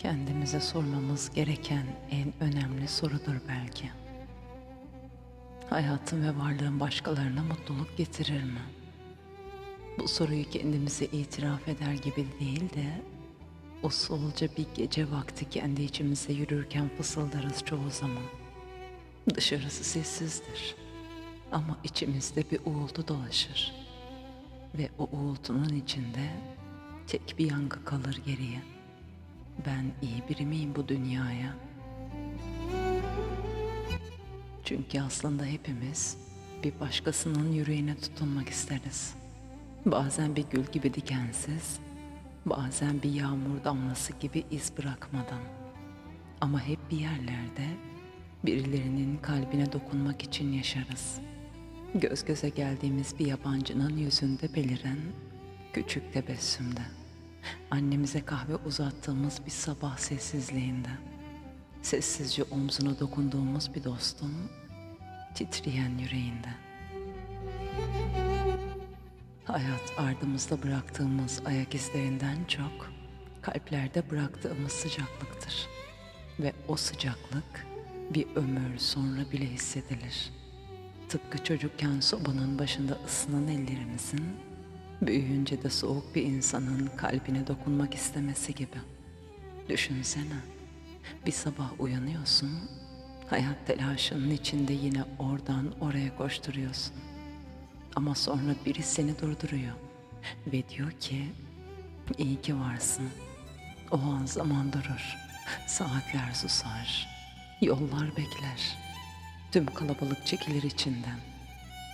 kendimize sormamız gereken en önemli sorudur belki. Hayatın ve varlığın başkalarına mutluluk getirir mi? Bu soruyu kendimize itiraf eder gibi değil de usulca bir gece vakti kendi içimize yürürken fısıldarız çoğu zaman. Dışarısı sessizdir ama içimizde bir uğultu dolaşır ve o uğultunun içinde tek bir yankı kalır geriye. Ben iyi biri miyim bu dünyaya? Çünkü aslında hepimiz bir başkasının yüreğine tutunmak isteriz. Bazen bir gül gibi dikensiz, bazen bir yağmur damlası gibi iz bırakmadan. Ama hep bir yerlerde birilerinin kalbine dokunmak için yaşarız. Göz göze geldiğimiz bir yabancının yüzünde beliren küçük tebessümde. Annemize kahve uzattığımız bir sabah sessizliğinde. Sessizce omzuna dokunduğumuz bir dostun titreyen yüreğinde. Hayat ardımızda bıraktığımız ayak izlerinden çok kalplerde bıraktığımız sıcaklıktır. Ve o sıcaklık bir ömür sonra bile hissedilir. Tıpkı çocukken sobanın başında ısınan ellerimizin büyüyünce de soğuk bir insanın kalbine dokunmak istemesi gibi. Düşünsene. Bir sabah uyanıyorsun, hayat telaşının içinde yine oradan oraya koşturuyorsun. Ama sonra biri seni durduruyor ve diyor ki, iyi ki varsın. O an zaman durur, saatler susar, yollar bekler. Tüm kalabalık çekilir içinden.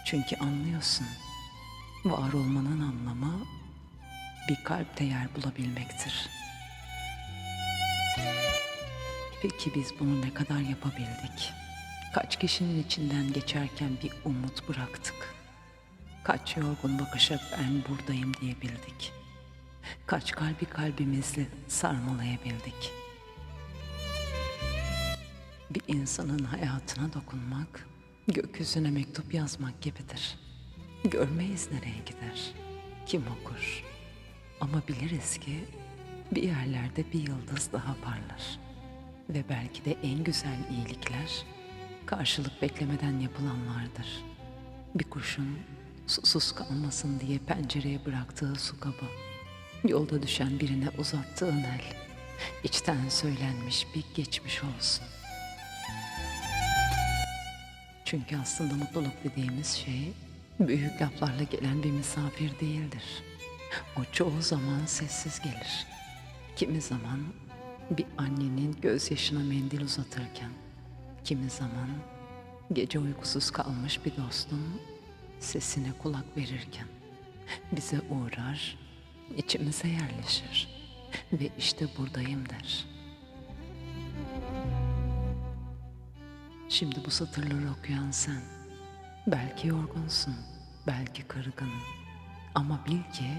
Çünkü anlıyorsun, var olmanın anlamı bir kalpte yer bulabilmektir.'' Peki biz bunu ne kadar yapabildik? Kaç kişinin içinden geçerken bir umut bıraktık? Kaç yorgun bakışa ben buradayım diyebildik? Kaç kalbi kalbimizle sarmalayabildik? Bir insanın hayatına dokunmak, gökyüzüne mektup yazmak gibidir. Görmeyiz nereye gider, kim okur. Ama biliriz ki bir yerlerde bir yıldız daha parlar.'' Ve belki de en güzel iyilikler karşılık beklemeden yapılanlardır. Bir kuşun susuz kalmasın diye pencereye bıraktığı su kabı, yolda düşen birine uzattığın el, içten söylenmiş bir geçmiş olsun. Çünkü aslında mutluluk dediğimiz şey büyük laflarla gelen bir misafir değildir. O çoğu zaman sessiz gelir. Kimi zaman bir annenin gözyaşına mendil uzatırken, kimi zaman gece uykusuz kalmış bir dostun sesine kulak verirken bize uğrar, içimize yerleşir ve işte buradayım der. Şimdi bu satırları okuyan sen, belki yorgunsun, belki kırgın ama bil ki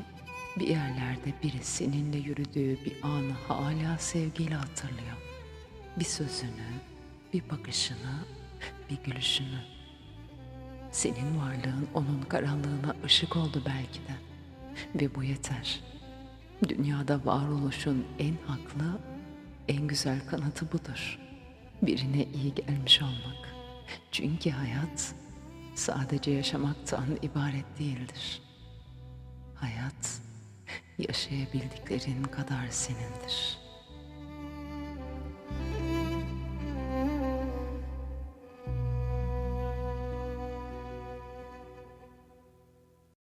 bir yerlerde biri seninle yürüdüğü bir anı hala sevgiyle hatırlıyor. Bir sözünü, bir bakışını, bir gülüşünü. Senin varlığın onun karanlığına ışık oldu belki de. Ve bu yeter. Dünyada varoluşun en haklı, en güzel kanatı budur. Birine iyi gelmiş olmak. Çünkü hayat sadece yaşamaktan ibaret değildir. Hayat yaşayabildiklerin kadar senindir.''